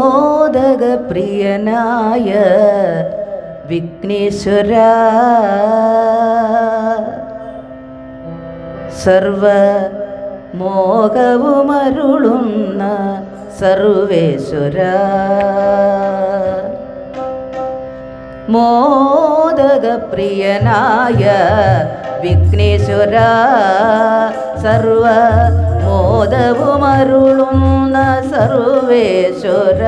മോദകപ്രിയനായ വിഘ്നേശ്വര. സർവ മോഹവുമരുളുന്ന സർവേശ്വര. മോദകപ്രിയനായ വിഘ്നേശ്വര സർവ മോദവുമരുളുന്ന സർവേശ്വര.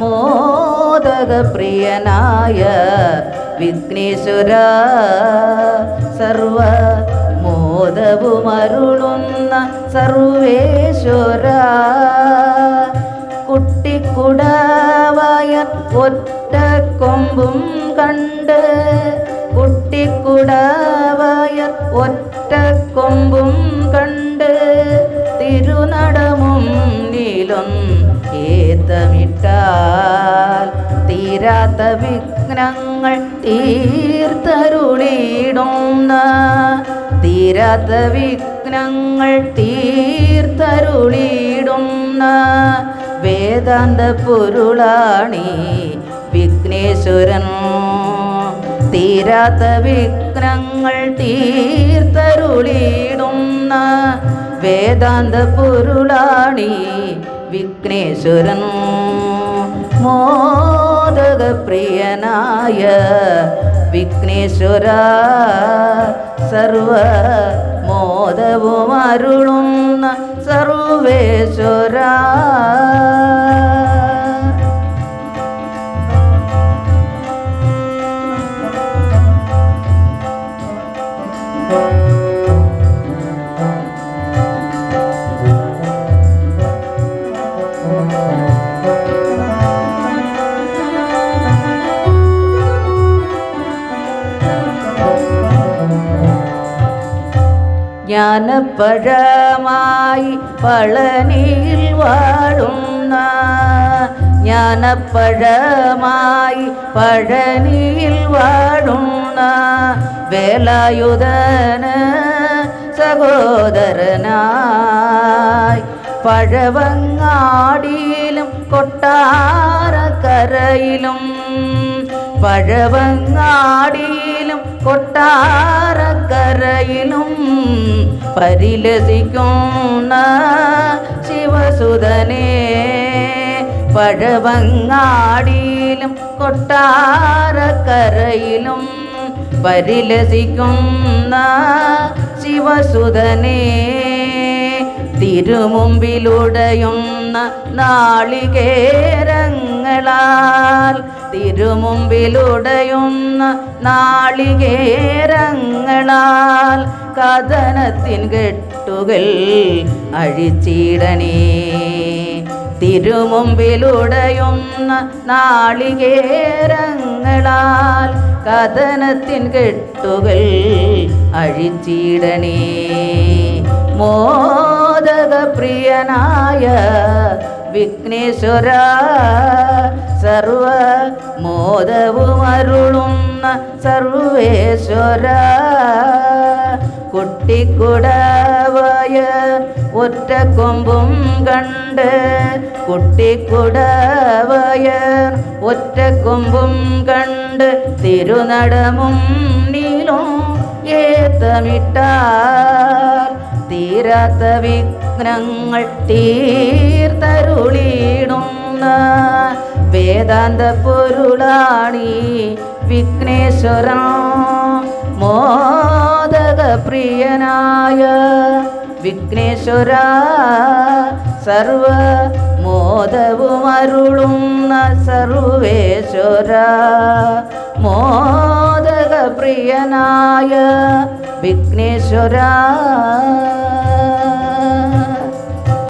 മോദകപ്രിയനായ വിഘ്നേശ്വര സർവ മോദവുമരുളുന്ന സർവേശ്വര. കുട്ടിക്കുടവായ ഒറ്റ കൊമ്പും കണ്ട് കുട്ടിക്കുടവായ ഒറ്റ കൊമ്പും കണ്ട് തിരുനടമും നീലം ഏത്തമിട്ടാൽ തീരാത്ത വിഘ്നങ്ങൾ തീർത്തരുളിടുന്ന തീരാത്ത വിഘ്നങ്ങൾ തീർത്തരുളിടുന്ന വേദാന്ത പൊരുളാണി വിഘ്നേശ്വരൻ. തീരാത്ത വിഘ്നങ്ങൾ തീർത്തരുളിയിടുന്ന വേദാന്ത പൊരുളാണി വിഘ്നേശ്വരൻ. മോദകപ്രിയനായ വിഘ്നേശ്വര സർവ മോദവും അരുളുന്ന സർവേശ്വര. ஞானப்பழமாய் பழனியில் வாழும் ஞானப்பழமாய் பழனியில் வாழும் வேலாயுதன சகோதரனாய் பழவங்காடியிலும் கொட்டார கரையிலும் பழவங்காடியிலும் കൊട്ടാരക്കരയിലും പരിലസിക്കുന്ന ശിവസുധനെ പഴവങ്ങാടിയിലും കൊട്ടാരക്കരയിലും പരിലസിക്കുന്ന ശിവസുധനെ തിരുമുമ്പിലുടയുന്ന നാളികേരങ്ങളാൽ തിരുമുമ്പിലുടയുന്ന നാളികേരങ്ങളാൽ കഥനത്തിൻ കെട്ടുകൾ അഴിച്ചിടണേ. തിരുമുമ്പിലുടയുന്ന നാളികേരങ്ങളാൽ കഥനത്തിൻ കെട്ടുകൾ അഴിച്ചിടണേ. മോദകപ്രിയനായ വിഘ്നേശ്വര സർവ മോദവുമരുളുന്ന സർവേശ്വര. കുട്ടിക്കുടവായ ഒറ്റ കൊമ്പും കണ്ട് കുട്ടിക്കുടവായ ഒറ്റ കൊമ്പും കണ്ട് തിരുനടമും നീളും ഏത്തമിട്ടാൽ തീരാത്ത വിഘ്നങ്ങൾ തീർത്തരുളിടുന്ന വേദാന്ത പൊരുളാണി വിഘ്നേശ്വര മോദകപ്രിയനായ വിഘ്നേശ്വര സർവ മോദവും അരുളുന്ന സർവേശ്വര മോദകപ്രിയനായ വിഘ്നേശ്വര